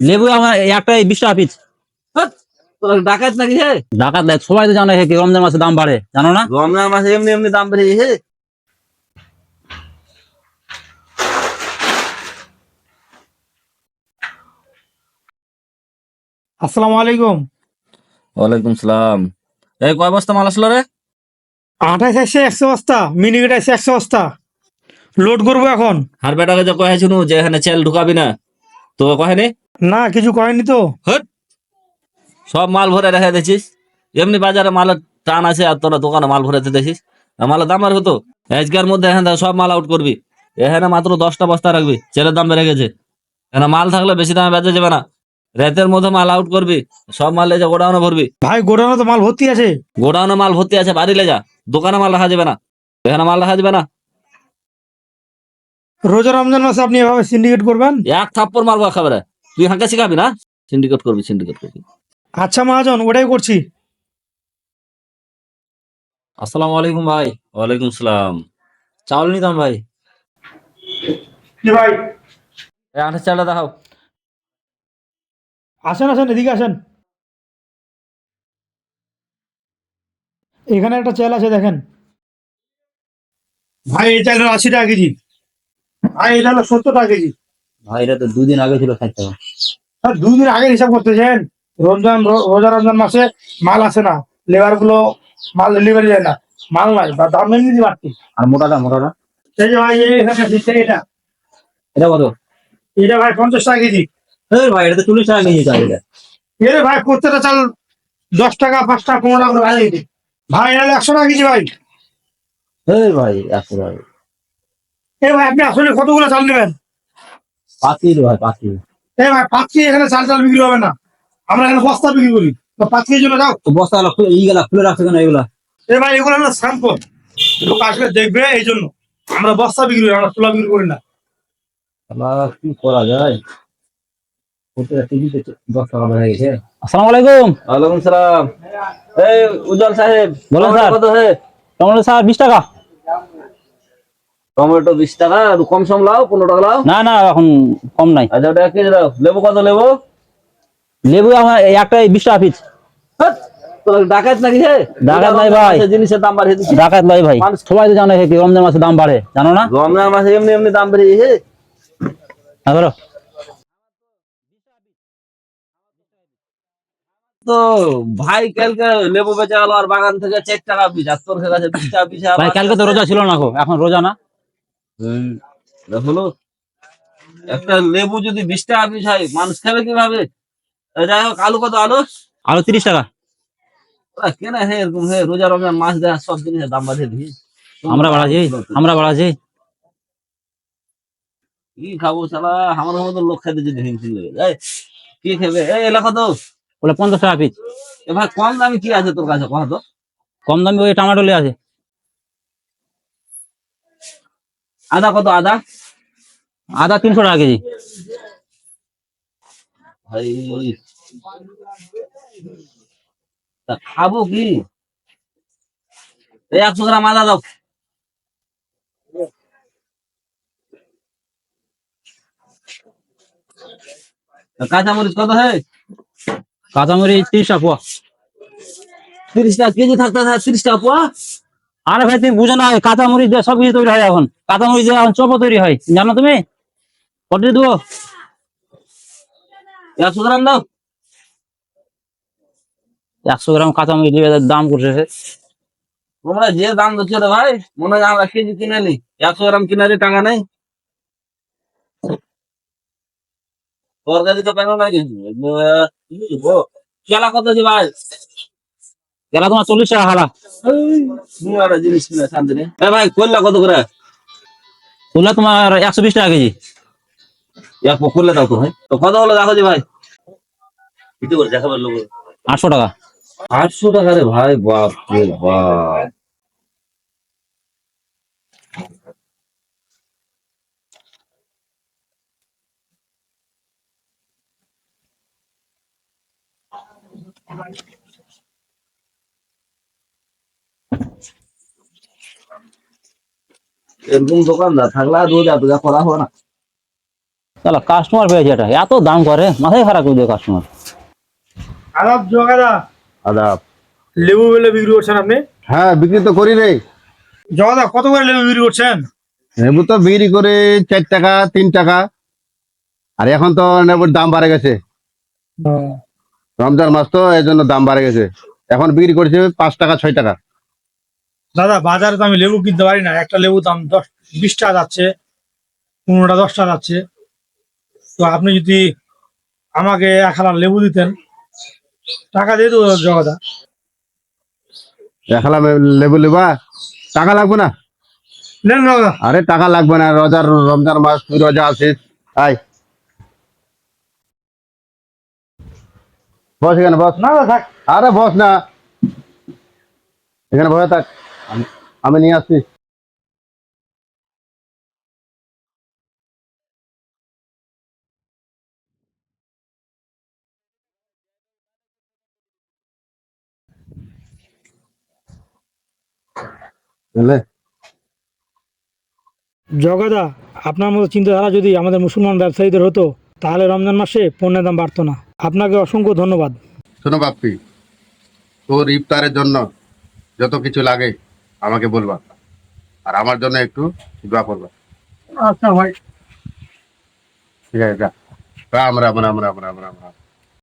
লেবু আমার একটা বিশ টাকা পিস ডাকাত নাকি হে? ডাকাত দেয় সবাই তো জানে কি রমজান মাসে দাম বাড়ে জানো না? রমজান মাসে এমনি এমনি দাম বেড়ে হে আসসালামু আলাইকুম। ওয়ালাইকুম সালাম। এই কয় বস্তা মাল আসলো রে? আঠাশ আসছে একশো বস্তা মিনিকেট আসছে একশো বস্তা। লোড করব এখন। আর বেটাকে যে কয়ে শুনু যে এখানে চেল ঢুকাবি না তো কহেনি না কিছু করেনি তো। হট। সব মাল ভরে রেখে দিছিস এমনি বাজারে মালের টান আছে আর তোরা দোকানে মাল ভরে আর মালের দাম আর হতো আজকের মধ্যে এখানে সব মাল আউট করবি। এখানে মাত্র দশটা বস্তা রাখবি চেলের দাম বেড়ে গেছে। এখানে মাল থাকলে বেশি দামে বেচা যাবে না। রাতের মধ্যে মাল আউট করবি সব মাল লেজা গোডাউনে ভরবি। ভাই গোডাউনে তো মাল ভর্তি আছে। গোডাউনে মাল ভর্তি আছে বাড়ি লেজা দোকানে মাল রাখা যাবে না। এখানে মাল রাখা যাবে না। রোজা রমজান মাসে আপনি এভাবে সিন্ডিকেট করবেন? এক থাপ্পড় মারবো খাবারে তুই হাঁকা শিখাবি না? সিন্ডিকেট করবি সিন্ডিকেট করবি। আচ্ছা মহাজন ওটাই করছি। আসসালামু আলাইকুম ভাই ওয়ালাইকুম সালাম। চাউল নিতাম ভাই। কি ভাই? এই আঠাশ চালটা দেখাও। আসেন আসেন এদিকে আসেন। এখানে একটা চাল আছে দেখেন। ভাই এই চাল আশি টাকা কেজি। ভাই এটা হলো সত্তর টাকা কেজি। ভাই এটা তো দুদিন আগে ছিল ষাট টাকা স্যার দুদিন আগে হিসাব করতেছেন? রমজান রোজা রমজান মাসে মাল আসে না। লেবারগুলো মাল ডেলিভারি যায় না। মাল নাই বা দাম এমনি বাড়তি। আর মোটাটা মোটাটা এই যে ভাই এটা। এটা কত? এটা ভাই পঞ্চাশ টাকা কেজি। এই ভাই এটা তো চল্লিশ টাকা কেজি চাল এটা। এরে ভাই প্রত্যেকটা চাল দশ টাকা পাঁচ টাকা পনেরো টাকা করে ভাই ভাই এটা একশো টাকা কেজি ভাই। এই ভাই একশো ভাই এ ভাই আপনি আসলে কতগুলো চাল নেবেন? পাতিল ভাই পাতিল এ ভাই পাঁচ কেজি এখানে চাল চাল বিক্রি হবে না। আমরা এখানে বস্তা বিক্রি করি। তো পাঁচ কেজি জন্য যাও তো বস্তা গুলো খুলে ই গেলা খুলে রাখছে কেন এগুলা? এ ভাই এগুলো হলো স্যাম্পল লোক আসলে দেখবে এই জন্য। আমরা বস্তা বিক্রি করি আমরা তুলা বিক্রি করি না। আল্লাহ কি করা যায়? প্রত্যেকটা দশ টাকা গেছে। আসসালামু আলাইকুম। ওয়ালাইকুম সালাম। এই উজ্জ্বল সাহেব বলুন স্যার। কত হে টমেটো স্যার? বিশ টাকা। টমেটো বিশ টাকা একটু কম সম লাও পনেরো টাকা লাও। না না এখন কম নাই। আচ্ছা ওটা কেজি দাও। লেবু কত লেবু? লেবু আমার একটা বিশ টাকা পিস। ডাকাত নাকি হে? ডাকাত নাই ভাই। জিনিসের দাম বাড়িয়ে দিচ্ছি। ডাকাত লয় ভাই। সবাই তো জানে কি রমজান মাসে দাম বাড়ে জানো না? রমজান মাসে এমনি এমনি দাম বেড়ে হে হ্যাঁ তো ভাই কালকে লেবু বেচা গেল আর বাগান থেকে চার টাকা পিস আর তোর কাছে বিশ টাকা পিস ভাই কালকে তো রোজা ছিল না গো এখন রোজা না? হলো একটা লেবু যদি বিশ টাকা পিস হয় মানুষ খাবে কীভাবে? যাই হোক আলু কত? আলু? আলু তিরিশ টাকা। কেন হে এরকম হে রোজা রমজান মাছ দেয় সব জিনিসের দাম বাড়িয়ে দিই। আমরা বাড়াছি আমরা বাড়াছি কি খাব আমার মতো লোক খাইতে যদি হিংসি কি খাবে? এই এলাকা তো বলে পঞ্চাশ টাকা পিস এ ভাই কম দামে কি আছে তোর কাছে? কত? কম দামি ওই টমেটো আছে। আদা কত? আদা? আদা তিনশো টাকা কেজি। খাব কি? একশো গ্রাম আদা দাও। কাঁচামরিচ কত হে কাঁচামরিচ তিরিশ টাকা পোয়া। তিরিশ টাকা কেজি থাকতে থাকে তিরিশ টাকা পোয়া? আরে ভাই, তুমি বুঝো না কাঁচামরিচ দিয়ে সব কিছু তৈরি হয় এখন। কাঁচামরিচ দিয়ে এখন চপও তৈরি হয়। জানো তুমি? কত দেবো একশো গ্রাম দাও। একশো গ্রাম কাঁচামরিচ দিয়ে দাম করছে তোমরা যে দাম দিচ্ছ রে ভাই, মনে হয় আমরা কেজি কিনে নি। একশো গ্রাম কিনারে টাকা নেই। তরকারি তো পেল না কিন্তু কেলা কত ভাই। গেলা তোমার চল্লিশ টাকা একটা জিনিস ভাই করলা কত করে? করলে তোমার একশো বিশ টাকা কেজি। এক করলে দাও তো ভাই। তো কত হলো দেখো যে ভাই? দেখাবার লোক। আটশো টাকা। আটশো টাকা রে ভাই বাপ রে বাপ। এরকম দোকানদার থাকলে আর রোজ এত যা করা হবে না। তাহলে কাস্টমার পেয়েছে এটা এত দাম করে মাথায় খারাপ করে দেয় কাস্টমার আদাব জগাদা আদাব। লেবু বেলে বিক্রি করছেন আপনি? হ্যাঁ বিক্রি তো করি রে জগাদা কত করে লেবু বিক্রি করছেন? নেবু তো বিক্রি করে চার টাকা তিন টাকা। আর এখন তো নেবুর দাম বাড়ে গেছে। রমজান মাস তো এই জন্য দাম বাড়ে গেছে। এখন বিক্রি করছে পাঁচ টাকা ছয় টাকা। দাদা বাজারে তো আমি লেবু কিনতে পারি না। একটা লেবু দাম দশ বিশ টাকা যাচ্ছে পনেরোটা দশ টাকা যাচ্ছে। তো আপনি যদি আমাকে এক হাজার লেবু দিতেন টাকা দিয়ে দেবো জগাদা দেখালাম লেবু লেবা? টাকা লাগবে না? নেন জগাদা আরে টাকা লাগবে না। রোজার রমজান মাস তুই রোজা আছিস আয়। বস এখানে বস। না থাক। আরে বস না। এখানে বসে থাক। আমি- আমি নিয়ে আসছি। বুঝলে জগাদা আপনার মতো চিন্তাধারা যদি আমাদের মুসলমান ব্যবসায়ীদের হতো তাহলে রমজান মাসে পণ্যের দাম বাড়তো না। আপনাকে অসংখ্য ধন্যবাদ। শোনো বাপ্পি তোর ইফতারের জন্য যত কিছু লাগে আমাকে বলবা। আর আমার জন্য একটু দোয়া করবা। আচ্ছা ভাই। ঠিক আছে রাম রাম রাম রাম রাম রাম।